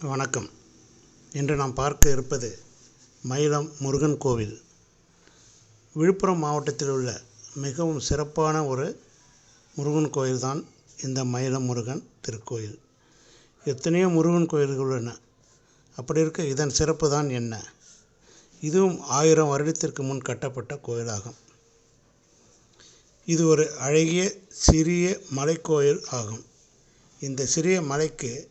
வணக்கம். இன்று நாம் பார்க்க இருப்பது மயிலம் முருகன் கோவில். விழுப்புரம் மாவட்டத்தில் உள்ள மிகவும் சிறப்பான ஒரு முருகன் கோயில்தான் இந்த மயிலம் முருகன் திருக்கோயில். எத்தனையோ முருகன் கோயில்கள் உள்ளன. அப்படி இருக்க இதன் சிறப்பு தான் என்ன? இதுவும் ஆயிரம் வருடத்திற்கு முன் கட்டப்பட்ட கோயிலாகும். இது ஒரு அழகிய சிறிய மலைக்கோயில் ஆகும். இந்த சிறிய மலைக்கு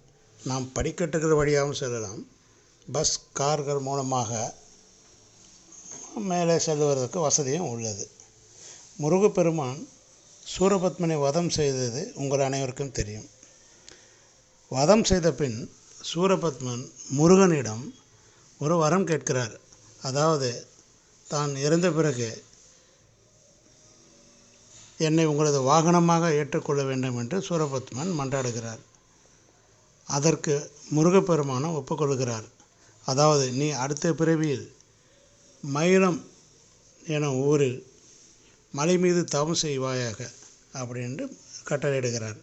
நாம் படிக்கட்டுகள் வழியாகவும் செல்லலாம். பஸ் கார்கள் மூலமாக மேலே செல்வதற்கு வசதியும் உள்ளது. முருகப்பெருமான் சூரபத்மனை வதம் செய்தது உங்கள் அனைவருக்கும் தெரியும். வதம் செய்த பின் சூரபத்மன் முருகனிடம் ஒரு வரம் கேட்கிறார். அதாவது தான் இறந்த பிறகு என்னை உங்களது வாகனமாக ஏற்றுக்கொள்ள வேண்டும் என்று சூரபத்மன் மன்றாடுகிறார். அதற்கு முருகப்பெருமானும் ஒப்புக்கொள்கிறார். அதாவது நீ அடுத்த பிறவியில் மயிலம் என ஊரில் மலை மீது தவம் செய்வாயாக அப்படின்ட்டு கட்டளையிடுகிறார்.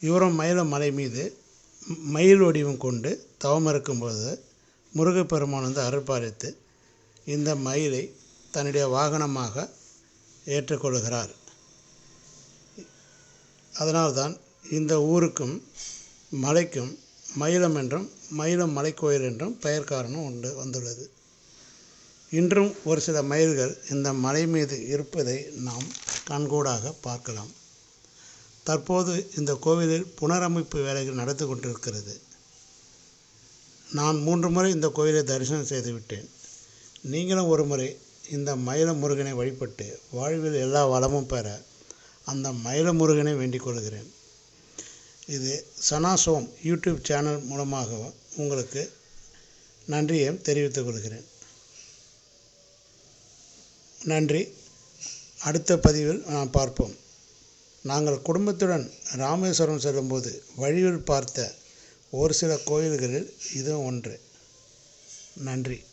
இவரும் மயிலம் மலை மீது மயில் வடிவம் கொண்டு தவம் இருக்கும்போது முருகப்பெருமான் வந்து அருள்பாலித்து இந்த மயிலை தன்னுடைய வாகனமாக ஏற்றுக்கொள்கிறார். அதனால்தான் இந்த ஊருக்கும் மலைக்கும் மயிலம் என்றும் மயிலம் மலைக்கோயில் என்றும் பெயர் காரணம் உண்டு வந்துள்ளது. இன்றும் ஒரு சில மயில்கள் இந்த மலை மீது இருப்பதை நாம் கண்கூடாக பார்க்கலாம். தற்போது இந்த கோவிலில் புனரமைப்பு வேலைகள் நடந்து கொண்டிருக்கிறது. நான் மூன்று முறை இந்த கோயிலை தரிசனம் செய்துவிட்டேன். நீங்களும் ஒரு முறை இந்த மயில முருகனை வழிபட்டு வாழ்வில் எல்லா வளமும் பெற அந்த மயில முருகனை வேண்டிக் கொள்கிறேன். இது சனாசோம் யூடியூப் சேனல் மூலமாக உங்களுக்கு நன்றியை தெரிவித்துக் கொள்கிறேன். நன்றி. அடுத்த பதிவில் நாம் பார்ப்போம். நாங்கள் குடும்பத்துடன் ராமேஸ்வரம் செல்லும்போது வழியில் பார்த்த ஒரு சில கோயில்களில் இதுவும் ஒன்று. நன்றி.